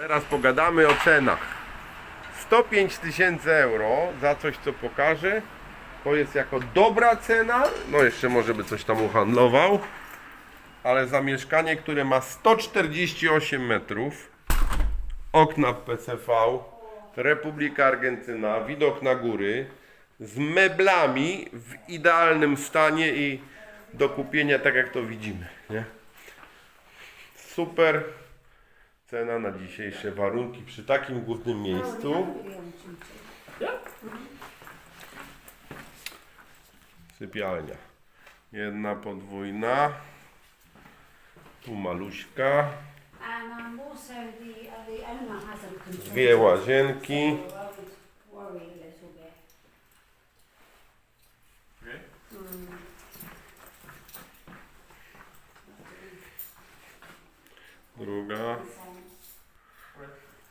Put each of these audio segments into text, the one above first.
Teraz pogadamy o cenach. 105 tysięcy euro za coś, co pokażę. To jest jako dobra cena. No jeszcze może by coś tam uhandlował. Ale za mieszkanie, które ma 148 metrów, okna PCV, Republika Argentyna, widok na góry, z meblami w idealnym stanie i do kupienia tak jak to widzimy. Nie? Super cena na dzisiejsze warunki przy takim głównym miejscu. Sypialnia. Jedna podwójna. Tu maluśka. Confirmed. Dwie łazienki. So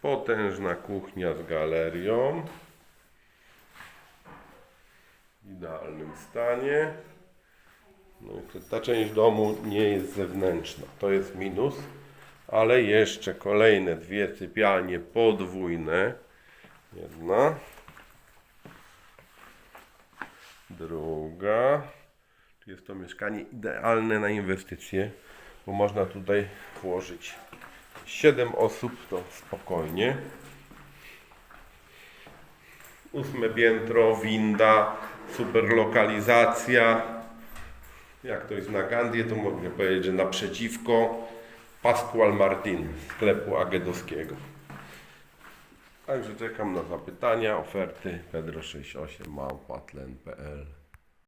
Potężna kuchnia z galerią. W idealnym stanie. No i ta część domu nie jest zewnętrzna. To jest minus. Ale jeszcze kolejne dwie sypialnie podwójne. Jedna. Druga. Jest to mieszkanie idealne na inwestycje, bo można tutaj włożyć 7 osób, to spokojnie. Ósme piętro, winda, super lokalizacja. Jak to jest Gandię, to mogę powiedzieć, że naprzeciwko Pascual Martin, sklepu agedowskiego. Także czekam na zapytania, oferty pedro68 małpatlen.pl